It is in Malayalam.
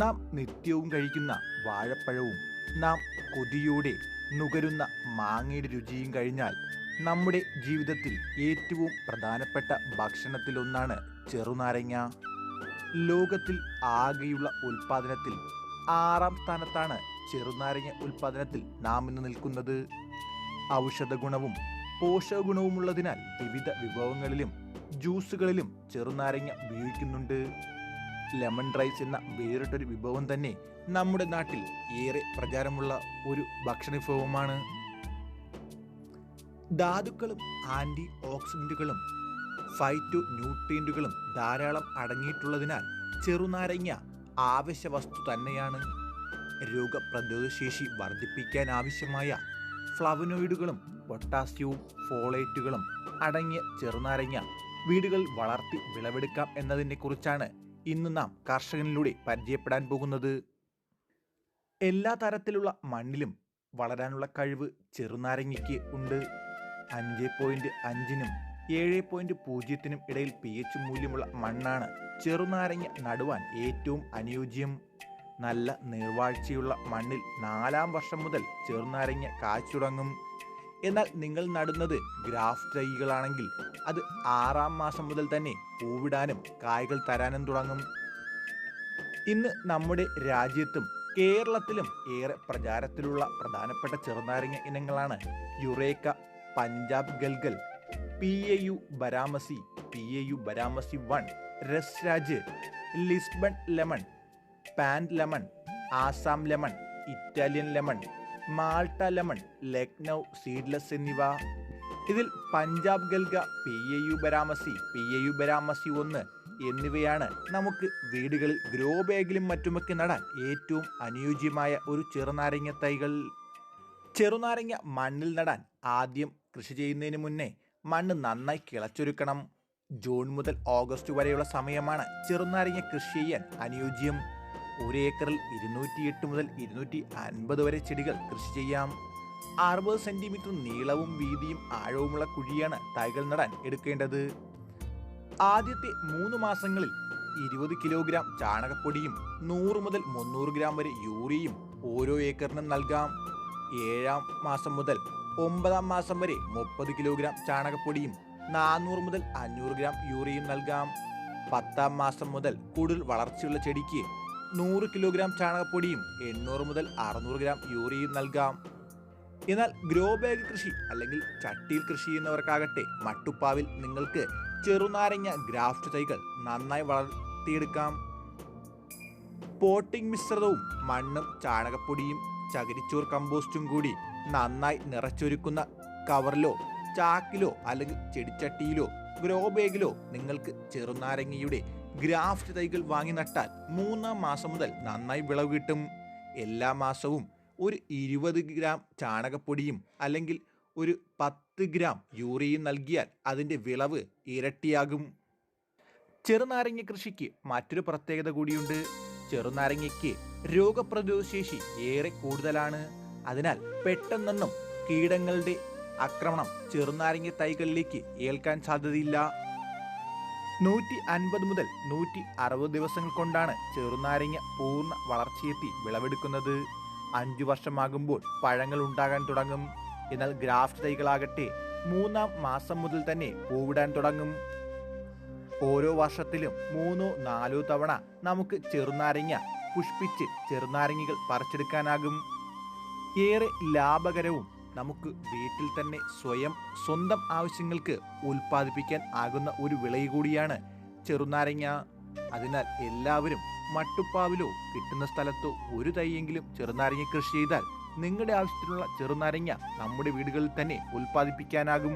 നാം നിത്യവും കഴിക്കുന്ന വാഴപ്പഴവും നാം കൊതിയോടെ നുകരുന്ന മാങ്ങയുടെ രുചിയും കഴിഞ്ഞാൽ നമ്മുടെ ജീവിതത്തിൽ ഏറ്റവും പ്രധാനപ്പെട്ട ഭക്ഷണത്തിലൊന്നാണ് ചെറുനാരങ്ങ. ലോകത്തിൽ ആകെയുള്ള ഉൽപാദനത്തിൽ ആറാം സ്ഥാനത്താണ് ചെറുനാരങ്ങ ഉൽപാദനത്തിൽ നാം ഇന്ന് നിൽക്കുന്നത്. ഔഷധ ഗുണവും പോഷക ഗുണവുമുള്ളതിനാൽ വിവിധ വിഭവങ്ങളിലും ജ്യൂസുകളിലും ചെറുനാരങ്ങ ഉപയോഗിക്കുന്നുണ്ട്. ലെമൺ റൈസ് എന്ന വേറിട്ടൊരു വിഭവം തന്നെ നമ്മുടെ നാട്ടിൽ ഏറെ പ്രചാരമുള്ള ഒരു ഭക്ഷണ വിഭവമാണ്. ധാതുക്കളും ആന്റി ഓക്സിഡന്റുകളും ഫൈറ്റോ ന്യൂട്രിയന്റുകളും ധാരാളം അടങ്ങിയിട്ടുള്ളതിനാൽ ചെറുനാരങ്ങ ആവശ്യ വസ്തു തന്നെയാണ്. രോഗപ്രതിരോധശേഷി വർദ്ധിപ്പിക്കാൻ ആവശ്യമായ ഫ്ലവനോയിഡുകളും പൊട്ടാസ്യവും ഫോളേറ്റുകളും അടങ്ങിയ ചെറുനാരങ്ങ വീടുകളിൽ വളർത്തി വിളവെടുക്കാം എന്നതിനെ കുറിച്ചാണ് ഇന്ന് നാം കർഷകനിലൂടെ പരിചയപ്പെടാൻ പോകുന്നത് എല്ലാ തരത്തിലുള്ള മണ്ണിലും വളരാനുള്ള കഴിവ് ചെറുനാരങ്ങയ്ക്ക് ഉണ്ട്. അഞ്ച് പോയിന്റ് അഞ്ചിനും ഏഴ് പോയിന്റ് പൂജ്യത്തിനും ഇടയിൽ പി എച്ച് മൂല്യമുള്ള മണ്ണാണ് ചെറുനാരങ്ങ നടുവാൻ ഏറ്റവും അനുയോജ്യം. നല്ല നീർവാഴ്ചയുള്ള മണ്ണിൽ നാലാം വർഷം മുതൽ ചെറുനാരങ്ങ കാച്ചുടങ്ങും എന്നാൽ നിങ്ങൾ നടുന്നത് ഗ്രാഫ് തൈകളാണെങ്കിൽ അത് ആറാം മാസം മുതൽ തന്നെ പൂവിടാനും കായകൾ തരാനും തുടങ്ങും. ഇന്ന് നമ്മുടെ രാജ്യത്തും കേരളത്തിലും ഏറെ പ്രചാരത്തിലുള്ള പ്രധാനപ്പെട്ട ചെറുനാരങ്ങ ഇനങ്ങളാണ് Eureka Punjab Galgal P A U Baramasi P A U Baramasi one Rasraj Lisbon lemon Pant lemon Assam lemon Italian lemon Malta lemon Lucknow seedless എന്നിവ. ഇതിൽ Punjab Galgal P A U Baramasi P A U Baramasi ഒന്ന് എന്നിവയാണ് നമുക്ക് വീടുകളിൽ ഗ്രോ ബാഗിലും മറ്റുമൊക്കെ നടാൻ ഏറ്റവും അനുയോജ്യമായ ഒരു ചെറുനാരങ്ങ തൈകൾ. ചെറുനാരങ്ങ മണ്ണിൽ നടാൻ ആദ്യം കൃഷി ചെയ്യുന്നതിന് മുന്നേ മണ്ണ് നന്നായി കിളച്ചൊരുക്കണം. ജൂൺ മുതൽ ഓഗസ്റ്റ് വരെയുള്ള സമയമാണ് ചെറുനാരങ്ങ കൃഷി ചെയ്യാൻ അനുയോജ്യം. ഒരു ഏക്കറിൽ ഇരുന്നൂറ്റിയെട്ട് മുതൽ ഇരുന്നൂറ്റി അൻപത് വരെ ചെടികൾ കൃഷി ചെയ്യാം. അറുപത് സെന്റിമീറ്റർ നീളവും വീതിയും ആഴവുമുള്ള കുഴിയാണ് തൈകൾ നടാൻ എടുക്കേണ്ടത്. ആദ്യത്തെ മൂന്ന് മാസങ്ങളിൽ ഇരുപത് കിലോഗ്രാം ചാണകപ്പൊടിയും നൂറ് മുതൽ മുന്നൂറ് ഗ്രാം വരെ യൂറിയയും ഓരോ ഏക്കറിനും നൽകാം. ഏഴാം മാസം മുതൽ ഒമ്പതാം മാസം വരെ മുപ്പത് കിലോഗ്രാം ചാണകപ്പൊടിയും നാനൂറ് മുതൽ അഞ്ഞൂറ് ഗ്രാം യൂറിയയും നൽകാം. പത്താം മാസം മുതൽ കൂടുതൽ വളർച്ചയുള്ള ചെടിക്ക് നൂറ് കിലോഗ്രാം ചാണകപ്പൊടിയും എണ്ണൂറ് മുതൽ അറുന്നൂറ് ഗ്രാം യൂറിയയും നൽകാം. എന്നാൽ ഗ്രോ ബാഗ് കൃഷി അല്ലെങ്കിൽ ചട്ടിയിൽ കൃഷി ചെയ്യുന്നവർക്കാകട്ടെ മട്ടുപ്പാവിൽ നിങ്ങൾക്ക് ചെറുനാരങ്ങ ഗ്രാഫ്റ്റ് തൈകൾ നന്നായി വളർത്തിയെടുക്കാം. പോട്ടിംഗ് മിശ്രിതവും മണ്ണും ചാണകപ്പൊടിയും ചകിരിച്ചോർ കമ്പോസ്റ്റും കൂടി നന്നായി നിറച്ചൊരുക്കുന്ന കവറിലോ ചാക്കിലോ അല്ലെങ്കിൽ ചെടിച്ചട്ടിയിലോ ഗ്രോ ബാഗിലോ നിങ്ങൾക്ക് ചെറുനാരങ്ങയുടെ ഗ്രാഫ്റ്റ് തൈകൾ വാങ്ങി നട്ടാൽ മൂന്നാം മാസം മുതൽ നന്നായി വിളവ് കിട്ടും. എല്ലാ മാസവും ഒരു ഇരുപത് ഗ്രാം ചാണകപ്പൊടിയും അല്ലെങ്കിൽ ഒരു പത്ത് ഗ്രാം യൂറിയയും നൽകിയാൽ അതിന്റെ വിളവ് ഇരട്ടിയാകും. ചെറുനാരങ്ങ കൃഷിക്ക് മറ്റൊരു പ്രത്യേകത കൂടിയുണ്ട്. ചെറുനാരങ്ങയ്ക്ക് രോഗപ്രതിരോധശേഷി ഏറെ കൂടുതലാണ്. അതിനാൽ പെട്ടെന്നൊന്നും കീടങ്ങളുടെ ആക്രമണം ചെറുനാരങ്ങ തൈകളിലേക്ക് ഏൽക്കാൻ സാധ്യതയില്ല. നൂറ്റി അൻപത് മുതൽ നൂറ്റി അറുപത് ദിവസങ്ങൾ കൊണ്ടാണ് ചെറുനാരങ്ങ പൂർണ വളർച്ചയെത്തി വിളവെടുക്കുന്നത്. അഞ്ചു വർഷമാകുമ്പോൾ പഴങ്ങൾ ഉണ്ടാകാൻ തുടങ്ങും. എന്നാൽ ഗ്രാഫ്റ്റ് തൈകളാകട്ടെ മൂന്നാം മാസം മുതൽ തന്നെ പൂവിടാൻ തുടങ്ങും. ഓരോ വർഷത്തിലും മൂന്നോ നാലോ തവണ നമുക്ക് ചെറുനാരങ്ങ പുഷ്പിച്ച് ചെറുനാരങ്ങികൾ പറിച്ചെടുക്കാനാകും. ഏറെ ലാഭകരവും നമുക്ക് വീട്ടിൽ തന്നെ സ്വയം സ്വന്തം ആവശ്യങ്ങൾക്ക് ഉൽപ്പാദിപ്പിക്കാൻ ആകുന്ന ഒരു വിള കൂടിയാണ് ചെറുനാരങ്ങ. അതിനാൽ എല്ലാവരും മട്ടുപ്പാവിലോ കിട്ടുന്ന സ്ഥലത്തോ ഒരു തൈയെങ്കിലും ചെറുനാരങ്ങ കൃഷി ചെയ്താൽ നിങ്ങളുടെ ആവശ്യത്തിനുള്ള ചെറുനാരങ്ങ നമ്മുടെ വീടുകളിൽ തന്നെ ഉൽപ്പാദിപ്പിക്കാനാകും.